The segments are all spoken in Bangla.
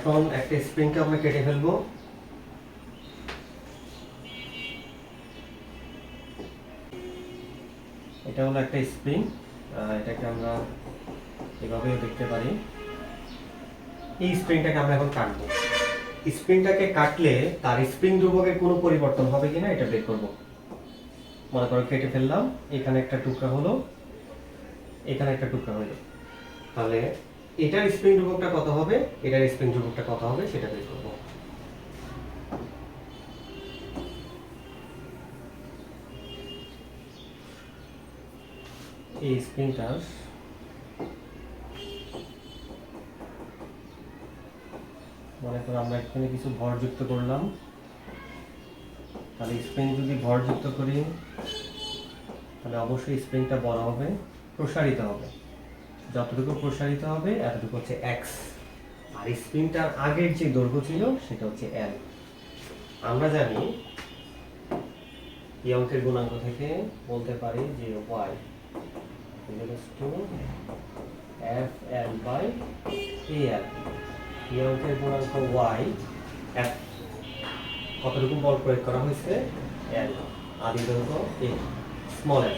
এখন একটা স্প্রিংকে আমরা কেটে ফেলব। এটা হলো একটা স্প্রিং এটাকে আমরা এভাবেও দেখতে পারি। এই স্প্রিংটাকে আমরা এখন কাটবো। স্প্রিংটাকে কাটলে তার স্প্রিং ধ্রুবকের কোনো পরিবর্তন হবে কিনা এটা বের করব। মনে করো কেটে ফেললাম, এখানে একটা টুকরা হলো, এখানে একটা টুকরা হলো। তাহলে এটার স্প্রিং ধ্রুবকটা কত হবে? এটার স্প্রিং ধ্রুবকটা কত হবে? সেটা বের করব। এই স্প্রিংটার মনে করো আমরা এখানে কিছু ভর যুক্ত করলাম। তাহলে স্প্রিং যদি ভর যুক্ত করি, তাহলে অবশ্যই স্প্রিংটা বড় হবে, প্রসারিত হবে। যতটুকু প্রসারিত হবে, এতটুকু হচ্ছে এক্স আর স্প্রিংটার আগের যে দৈর্ঘ্য ছিল, সেটা হচ্ছে এল আমরা জানি এই অঙ্কের গুণাঙ্ক থেকে বলতে পারি যে Y to F L by A L এই অঙ্কের গুণাঙ্ক ওয়াই এফ কতটুকু বল প্রয়োগ করা হয়েছে? এল আদি দৈর্ঘ্য এ স্মল এল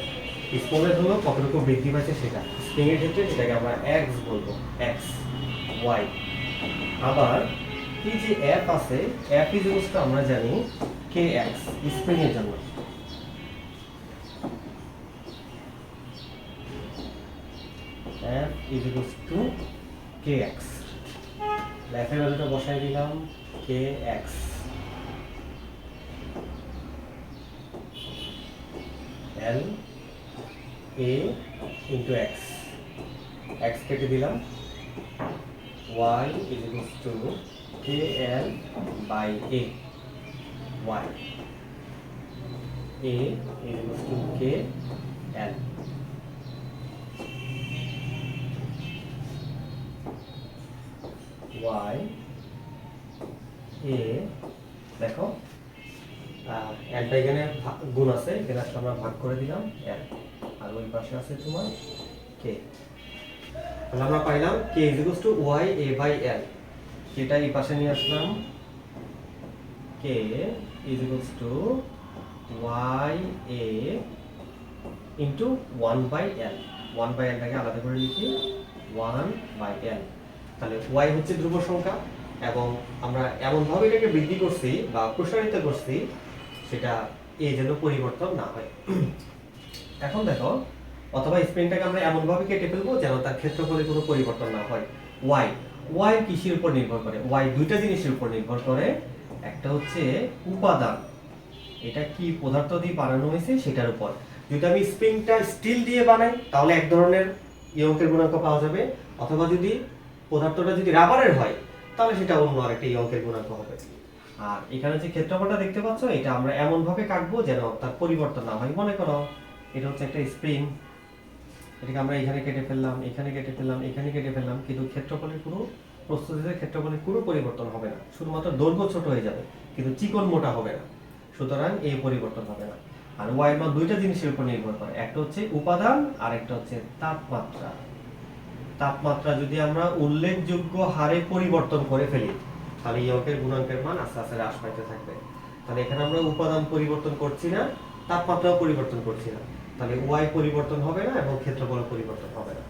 স্মল এল হলো কতটুকু বৃদ্ধি পাচ্ছে সেটা। স্প্রিং এর ক্ষেত্রে সেটাকে আমরা এক্স বলব এক্স ওয়াই আবার এই যে এফ আছে এফ ইজ ইউজটা আমরা জানি কে এক্স স্প্রিং এর জন্য। Is equals to K X লেফের ভ্যালুটা বসাই দিলাম K X L A into X কেটে দিলাম। Y is equals to K L by A Y A is equals to K L Y A দেখো এলটা এখানে গুণ আছে, এখানে আমরা ভাগ করে দিলাম এল আর ওই পাশে আছে তোমার কে তাহলে আমরা পাইলাম K is equals to Y A by L কেটা এই পাশে নিয়ে আসলাম। K is equals to Y A into one by L one by এলটাকে আলাদা করে লিখি। ওয়ান বাই এল তাহলে ওয়াই হচ্ছে ধ্রুব সংখ্যা এবং আমরা এমনভাবে এটাকে বৃদ্ধি করছি বা প্রসারিত করছি, সেটা এ যেন পরিবর্তন না হয়। এখন দেখো অথবা স্প্রিংটাকে আমরা এমনভাবে কেটে ফেলব যেন তার ক্ষেত্রফলে কোনো পরিবর্তন না হয়। ওয়াই ওয়াই কিসের উপর নির্ভর করে? ওয়াই দুইটা জিনিসের উপর নির্ভর করে? একটা হচ্ছে উপাদান। এটা কি পদার্থ দিয়ে বানানো হয়েছে সেটার উপর। যদি আমি স্প্রিংটা স্টিল দিয়ে বানাই, তাহলে এক ধরনের এই অঙ্কের গুণাঙ্ক পাওয়া যাবে। অথবা যদি পদার্থটা যদি রাবারের হয়, তাহলে সেটা অন্য আরেকটা এই অঙ্কের গুণাঙ্ক হবে। আর এখানে যে ক্ষেত্রফলটা দেখতে পাচ্ছ, এটা আমরা এমন ভাবে কাটবো যেন তার পরিবর্তন না হয়। মনে করো, এটা হচ্ছে একটা স্প্রিং। এটাকে আমরা এখানে কেটে ফেললাম, এখানে কেটে ফেললাম, এখানে কেটে ফেললাম, কিন্তু ক্ষেত্রফলের কোনো প্রস্তুতিতে ক্ষেত্রফলের কোনো পরিবর্তন হবে না। শুধুমাত্র দৈর্ঘ্য ছোট হয়ে যাবে, কিন্তু চিকন মোটা হবে না। সুতরাং এই পরিবর্তন হবে না। আর ওয়াই মান দুইটা জিনিসের উপর নির্ভর করে। একটা হচ্ছে উপাদান, আর একটা হচ্ছে তাপমাত্রা। তাপমাত্রা যদি আমরা উল্লেখযোগ্য হারে পরিবর্তন করে ফেলি, তাহলে এই অঙ্কের গুণাঙ্কের মান আস্তে আস্তে হ্রাস পাইতে থাকবে। তাহলে এখানে আমরা উপাদান পরিবর্তন করছি না, তাপমাত্রাও পরিবর্তন করছি না। তাহলে ওয়াই পরিবর্তন হবে না এবং ক্ষেত্রফল পরিবর্তন হবে না।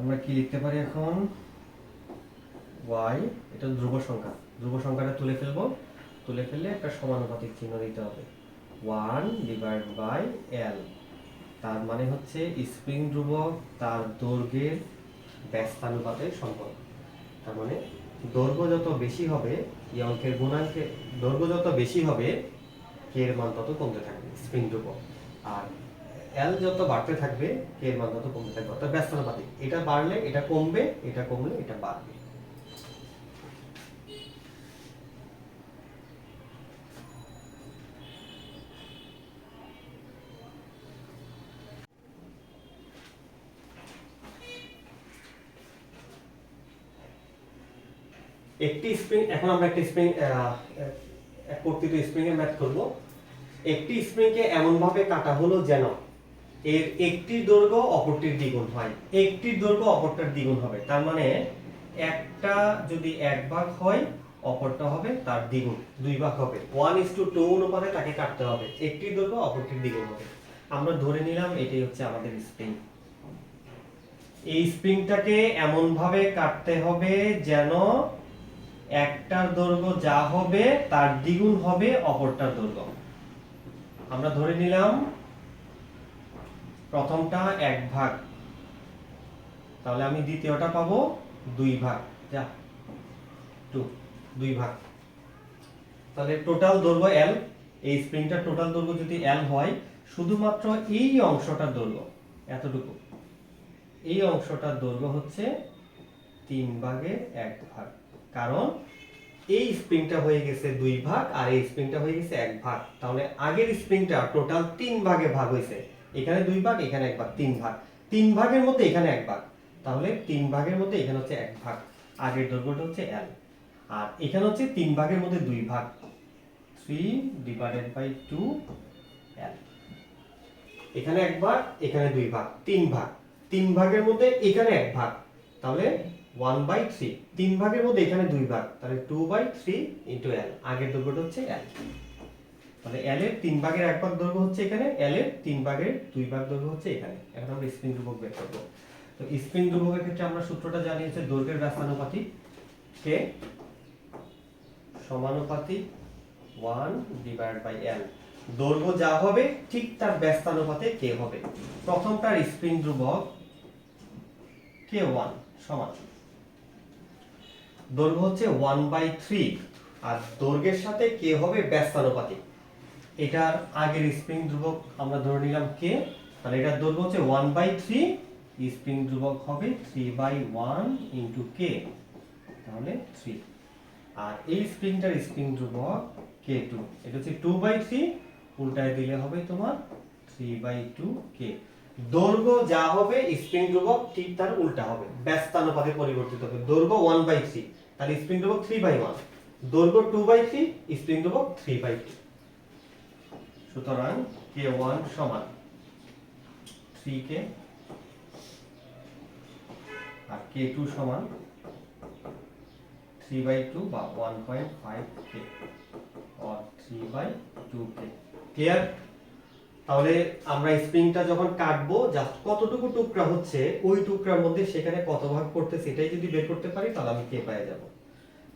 আমরা কি লিখতে পারি এখন? ওয়াই, এটা ধ্রুব সংখ্যা। ধ্রুব সংখ্যাটা তুলে ফেলব। তুলে ফেললে একটা সমানুপাতিক চিহ্ন দিতে হবে। One divide by L. তার মানে হচ্ছে স্প্রিং ধ্রুবক তার দৈর্ঘ্যের ব্যস্তানুপাতের সম্পর্ক তার মানে দৈর্ঘ্য যত বেশি হবে, এই অঙ্কের গুণাঙ্কের দৈর্ঘ্য যত বেশি হবে কে এর মান তত কমতে থাকবে স্প্রিং ধ্রুবক। আর এল যত বাড়তে থাকবে কে এর মান তত কমতে থাকবে, অর্থাৎ ব্যস্তানুপাতিক এটা বাড়লে এটা কমবে, এটা কমলে এটা বাড়বে। একটি স্প্রিং, এখন আমরা একটা স্প্রিং কর্তৃত স্প্রিং এর ম্যাথ করব। একটি স্প্রিংকে এমন ভাবে কাটা হলো যেন এর একটি দৈর্ঘ্য অপরটির দ্বিগুণ হয়। একটির দৈর্ঘ্য অপরটার দ্বিগুণ হবে। তার মানে একটা যদি এক ভাগ হয়, অপরটা হবে তার দ্বিগুণ, দুই ভাগ হবে। ওয়ান ইস টু টু অনুপাতে তাকে কাটতে হবে। একটির দৈর্ঘ্য অপরটির দ্বিগুণ হবে। আমরা ধরে নিলাম এটাই হচ্ছে আমাদের স্প্রিং। এই স্প্রিংটাকে এমন ভাবে কাটতে হবে যেন একটার দৈর্ঘ্য যা হবে, তার দ্বিগুণ হবে অপরটার দৈর্ঘ্য। আমরা ধরে নিলাম প্রথমটা এক ভাগ। তাহলে আমি দ্বিতীয়টা পাবো দুই ভাগ। যা টু দুই ভাগ। তাহলে টোটাল দৈর্ঘ্য এল এই স্প্রিংটার টোটাল দৈর্ঘ্য যদি এল হয়, শুধুমাত্র এই অংশটার দৈর্ঘ্য, এতটুকু। এই অংশটার দৈর্ঘ্য হচ্ছে তিন ভাগে এক ভাগ। কারণ এই স্প্রিংটা হয়ে গেছে দুই ভাগ আর এই স্প্রিংটা হয়ে গেছে এক ভাগ। তাহলে আগের স্প্রিংটা টোটাল তিন ভাগে ভাগ হয়েছে। এখানে দুই ভাগ, এখানে এক ভাগ, তিন ভাগ। তিন ভাগের মধ্যে এখানে এক ভাগ। তাহলে তিন ভাগের মধ্যে এখানে হচ্ছে এক ভাগ। আগের দৈর্ঘ্যটা হচ্ছে এল আর এখানে হচ্ছে তিন ভাগের মধ্যে দুই ভাগ। Three divided by two L এখানে এক ভাগ, এখানে দুই ভাগ, তিন ভাগ। তিন ভাগের মধ্যে এখানে এক ভাগ। তাহলে ওয়ান বাই থ্রি তিন ভাগের মধ্যে এখানে দুই ভাগ। তাহলে two by three into L আগের দৈর্ঘ্যটা হচ্ছে এল তাহলে এল এর তিন ভাগের এক ভাগ দৈর্ঘ্য হচ্ছে এখানে এল এর তিন ভাগের দুই ভাগ দৈর্ঘ্য হচ্ছে এখানে। এখন আমরা স্প্রিং ধ্রুবক বের করব। তো স্প্রিং ধ্রুবকের ক্ষেত্রে আমরা সূত্রটা জানি হচ্ছে দৈর্ঘ্যের ব্যস্তানুপাতিক কে? সমানুপাতিক ওয়ান ডিভাইড বাই এল দৈর্ঘ্য যা হবে, ঠিক তার ব্যস্তানুপাতে কে হবে। প্রথমটার স্প্রিং ধ্রুবক কে ওয়ান সমান। দৈর্ঘ্য হচ্ছে ওয়ান বাই থ্রি আর দৈর্ঘ্যের সাথে কে হবে ব্যস্তানুপাতিক এটার আগের স্প্রিং ধ্রুবক আমরা ধরে নিলাম কে তাহলে এটার দৈর্ঘ্য হচ্ছে ওয়ান বাই থ্রি স্প্রিং ধ্রুবক হবে three by one into K তাহলে থ্রি আর এই স্প্রিংটার স্প্রিং ধ্রুবক কে টু এটা হচ্ছে টু বাই থ্রি উল্টায় দিলে হবে তোমার থ্রি বাই টু কে দৈর্ঘ্য যা হবে স্প্রিং ধ্রুবক, ঠিক তার উল্টা হবে ব্যস্তানুপাতে পরিবর্তিত হবে। দৈর্ঘ্য ওয়ান বাই থ্রি তাহলে স্প্রিং ধ্রুবক থ্রি বাই ওয়ান দৈর্ঘ্য টু বাই থ্রি স্প্রিং ধ্রুবক থ্রি বাই টু সুতরাং কে ওয়ান সমান থ্রি কে আর কে টু সমান থ্রি বাই টু বা one point five K three by two K clear তাহলে আমরা স্প্রিংটা যখন কাটবো জাস্ট কতটুকু টুকরা হচ্ছে, ওই টুকরার মধ্যে সেখানে কত ভাগ করতে সেটাই যদি বের করতে পারি, তাহলে আমি কে পেয়ে যাব।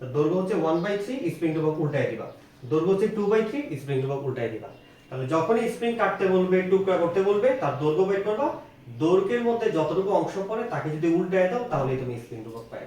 দৈর্ঘ্য হচ্ছে ওয়ান বাই থ্রি স্প্রিং ধ্রুবক উল্টায় দিবা। দৈর্ঘ্য হচ্ছে টু বাই থ্রি স্প্রিং ধ্রুবক উল্টায় দিবা। তাহলে যখনই স্প্রিং কাটতে বলবে টুকরা করতে বলবে, তার দৈর্ঘ্য বের করবা। দৈর্ঘ্যের মধ্যে যতটুকু অংশ পড়ে, তাকে যদি উল্টায় দাও, তাহলেই তুমি স্প্রিং পেয়ে যাবে